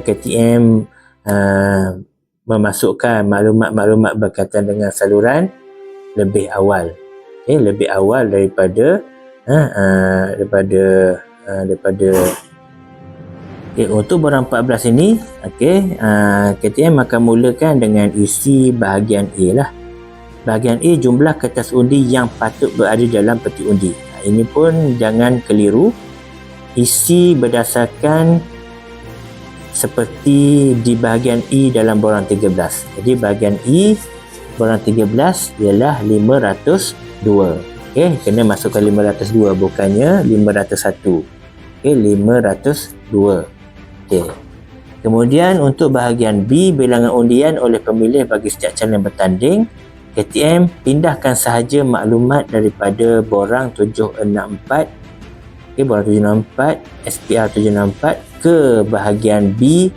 KTM uh, memasukkan maklumat-maklumat berkaitan dengan saluran lebih awal. Okay, lebih awal daripada uh, daripada uh, daripada okay, untuk borang 14 ini okay, uh, KTM akan mulakan dengan isi bahagian A lah. Bahagian A jumlah kertas undi yang patut berada dalam peti undi. Ini pun jangan keliru. Isi berdasarkan seperti di bahagian E dalam borang 13. Jadi bahagian E borang 13 ialah 502. Okey, kena masukkan 502 bukannya 501. Okey, 502. Okey. Kemudian untuk bahagian B bilangan undian oleh pemilih bagi setiap calon yang bertanding, KTM pindahkan sahaja maklumat daripada borang 764 okay, borang 764 SPR 764 ke bahagian B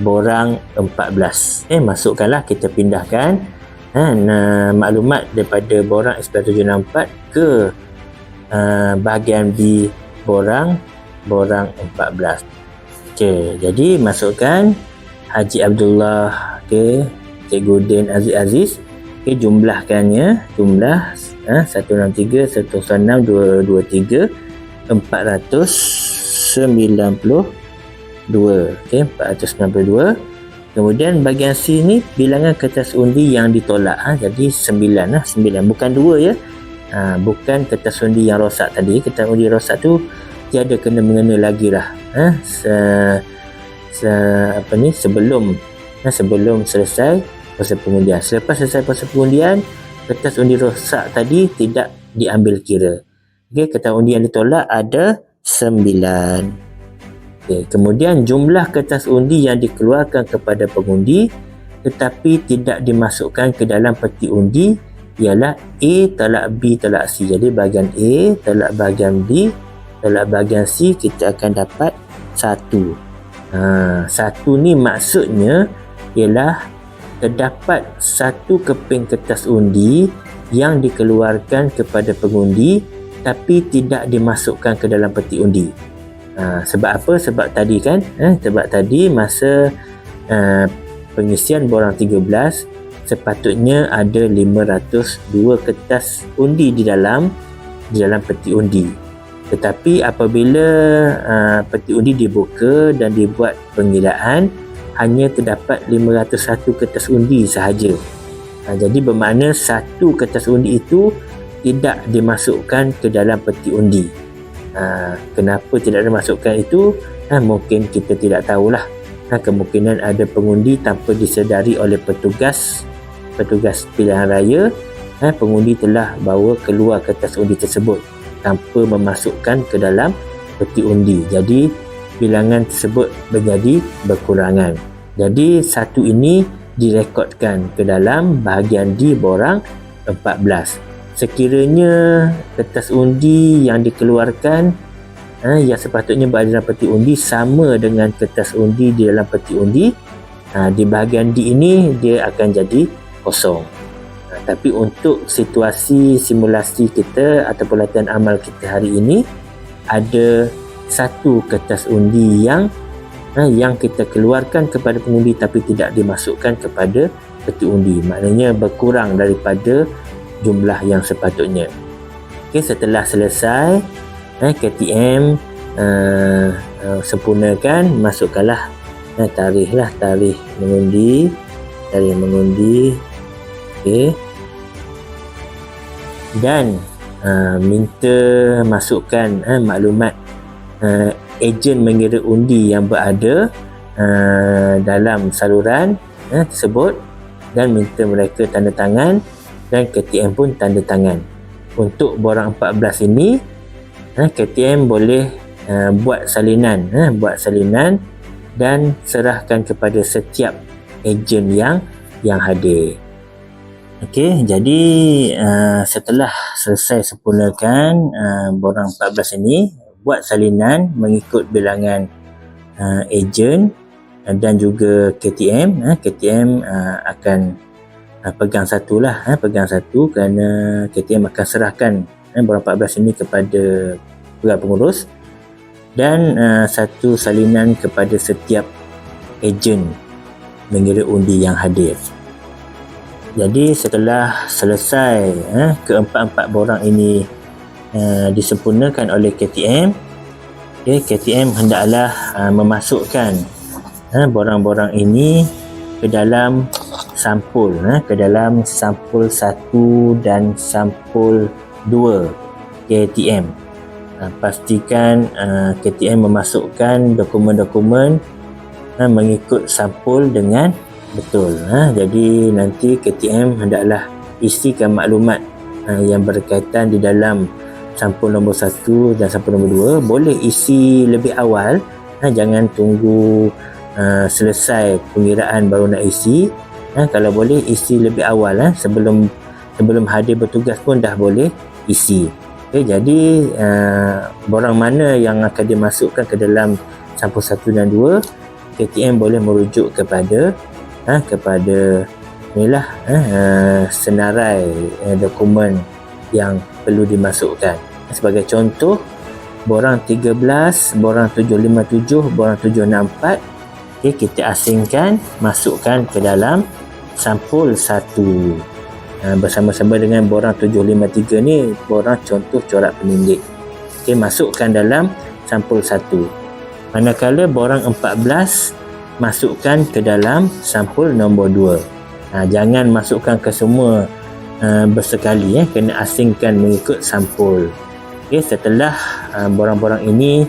borang 14 okay, masukkanlah kita pindahkan ha, nah, maklumat daripada borang SPR 764 ke uh, bahagian B borang borang 14 okay, jadi masukkan Haji Abdullah okay, Cikgu Din Aziz Aziz. Okay, jumlahkannya jumlah ha, 163 106 223 492 okey 492 kemudian bahagian C ni bilangan kertas undi yang ditolak ha? jadi 9 lah 9 bukan 2 ya ha, bukan kertas undi yang rosak tadi kertas undi rosak tu tiada kena mengena lagi lah ha? se, se, apa ni sebelum ha? sebelum selesai proses pengundian selepas selesai proses pengundian kertas undi rosak tadi tidak diambil kira Okey, kertas undi yang ditolak ada sembilan. Okey, kemudian jumlah kertas undi yang dikeluarkan kepada pengundi tetapi tidak dimasukkan ke dalam peti undi ialah A tolak B tolak C. Jadi bahagian A tolak bahagian B tolak bahagian C kita akan dapat satu. Ha, satu ni maksudnya ialah terdapat satu keping kertas undi yang dikeluarkan kepada pengundi tapi tidak dimasukkan ke dalam peti undi. Ha, sebab apa? Sebab tadi kan, eh, sebab tadi masa uh, pengisian borang 13 sepatutnya ada 502 kertas undi di dalam di dalam peti undi. Tetapi apabila uh, peti undi dibuka dan dibuat pengilaan hanya terdapat 501 kertas undi sahaja. Ha, jadi bermakna satu kertas undi itu tidak dimasukkan ke dalam peti undi. Ha, kenapa tidak dimasukkan itu? Ha, mungkin kita tidak tahulah. Ha, kemungkinan ada pengundi tanpa disedari oleh petugas petugas pilihan raya. Ha, pengundi telah bawa keluar kertas undi tersebut tanpa memasukkan ke dalam peti undi. Jadi bilangan tersebut menjadi berkurangan. Jadi satu ini direkodkan ke dalam bahagian di borang 14 sekiranya kertas undi yang dikeluarkan ha, yang sepatutnya berada dalam peti undi sama dengan kertas undi di dalam peti undi ha, di bahagian D ini dia akan jadi kosong. Ha, tapi untuk situasi simulasi kita ataupun latihan amal kita hari ini ada satu kertas undi yang ha, yang kita keluarkan kepada pengundi tapi tidak dimasukkan kepada peti undi. Maknanya berkurang daripada jumlah yang sepatutnya. Okey, setelah selesai eh, KTM uh, uh, sempurnakan, masukkanlah eh, tarikh lah, tarikh mengundi, tarikh mengundi. Okey. Dan uh, minta masukkan eh, maklumat uh, ejen mengira undi yang berada uh, dalam saluran eh, tersebut dan minta mereka tanda tangan dan KTM pun tanda tangan. Untuk borang 14 ini eh, KTM boleh uh, buat salinan eh, buat salinan dan serahkan kepada setiap ejen yang yang hadir. Okey, jadi uh, setelah selesai sempurnakan uh, borang 14 ini buat salinan mengikut bilangan uh, ejen uh, dan juga KTM uh, KTM uh, akan uh, pegang satu lah uh, pegang satu kerana KTM akan serahkan uh, borang 14 ini kepada pegawai pengurus dan uh, satu salinan kepada setiap ejen mengira undi yang hadir. Jadi setelah selesai eh, keempat-empat borang ini eh, disempurnakan oleh KTM, okay, KTM hendaklah eh, memasukkan eh, borang-borang ini ke dalam sampul eh, ke dalam sampul satu dan sampul dua KTM uh, pastikan uh, KTM memasukkan dokumen-dokumen uh, mengikut sampul dengan betul uh, jadi nanti KTM hendaklah isikan maklumat uh, yang berkaitan di dalam sampul nombor satu dan sampul nombor dua. Boleh isi lebih awal uh, jangan tunggu uh, selesai pengiraan baru nak isi Ha, kalau boleh isi lebih awal ha, sebelum sebelum hadir bertugas pun dah boleh isi. Okay, jadi uh, borang mana yang akan dimasukkan ke dalam sampul satu dan dua, KTM boleh merujuk kepada ha, kepada inilah ha, uh, senarai uh, dokumen yang perlu dimasukkan. Sebagai contoh, borang 13, borang 757, borang 764 okay, kita asingkan masukkan ke dalam sampul satu. Ha, bersama-sama dengan borang 753 ni borang contoh corak penindik okay, masukkan dalam sampul satu. Manakala borang 14 masukkan ke dalam sampul nombor 2 ha, jangan masukkan ke semua uh, bersekali eh. kena asingkan mengikut sampul. Okay, setelah borang-borang ini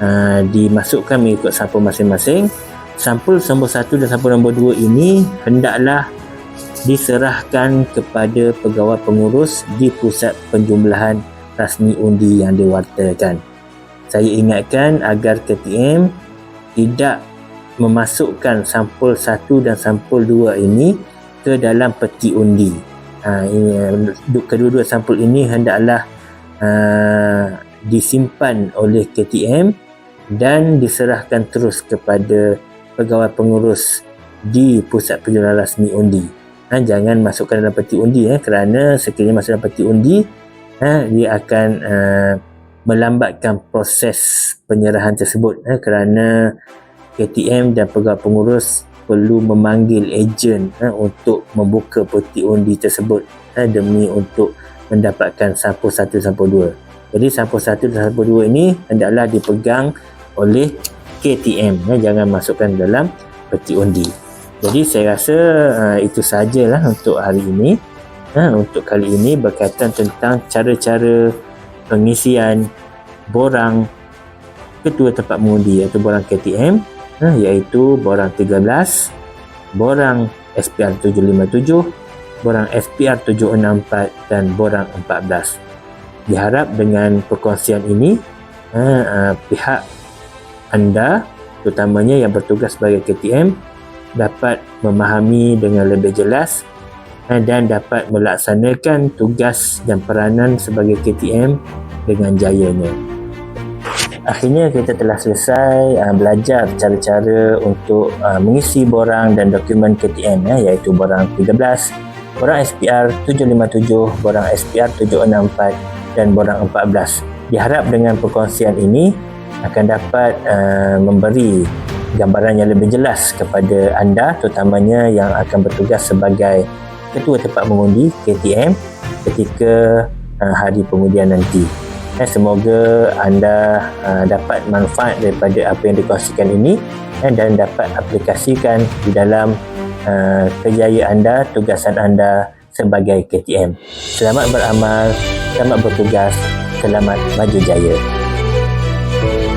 uh, dimasukkan mengikut sampul masing-masing sampul nombor satu dan sampul nombor dua ini hendaklah diserahkan kepada pegawai pengurus di pusat penjumlahan rasmi undi yang diwartakan. Saya ingatkan agar KTM tidak memasukkan sampul satu dan sampul dua ini ke dalam peti undi. Ha, ini, kedua-dua sampul ini hendaklah uh, disimpan oleh KTM dan diserahkan terus kepada pegawai pengurus di pusat penjualan rasmi undi. Ha, jangan masukkan dalam peti undi eh, kerana sekiranya masuk dalam peti undi ha, dia akan uh, melambatkan proses penyerahan tersebut eh, kerana KTM dan pegawai pengurus perlu memanggil ejen eh, untuk membuka peti undi tersebut eh, demi untuk mendapatkan sampul satu sampul dua. Jadi sampul satu dan sampul dua ini hendaklah dipegang oleh KTM ya, jangan masukkan dalam peti undi. Jadi saya rasa uh, itu sajalah untuk hari ini. Uh, untuk kali ini berkaitan tentang cara-cara pengisian borang ketua tempat mengundi iaitu borang KTM uh, iaitu borang 13 borang SPR 757 borang SPR 764 dan borang 14 diharap dengan perkongsian ini uh, uh, pihak anda terutamanya yang bertugas sebagai KTM dapat memahami dengan lebih jelas eh, dan dapat melaksanakan tugas dan peranan sebagai KTM dengan jayanya. Akhirnya kita telah selesai uh, belajar cara-cara untuk uh, mengisi borang dan dokumen KTM ya, iaitu borang 13, borang SPR 757, borang SPR 764 dan borang 14. Diharap dengan perkongsian ini akan dapat uh, memberi gambaran yang lebih jelas kepada anda terutamanya yang akan bertugas sebagai ketua tempat mengundi KTM ketika uh, hari pengundian nanti. Eh, semoga anda uh, dapat manfaat daripada apa yang dikongsikan ini dan dapat aplikasikan di dalam uh, kerjaya anda, tugasan anda sebagai KTM. Selamat beramal, selamat bertugas, selamat maju jaya. Thank you.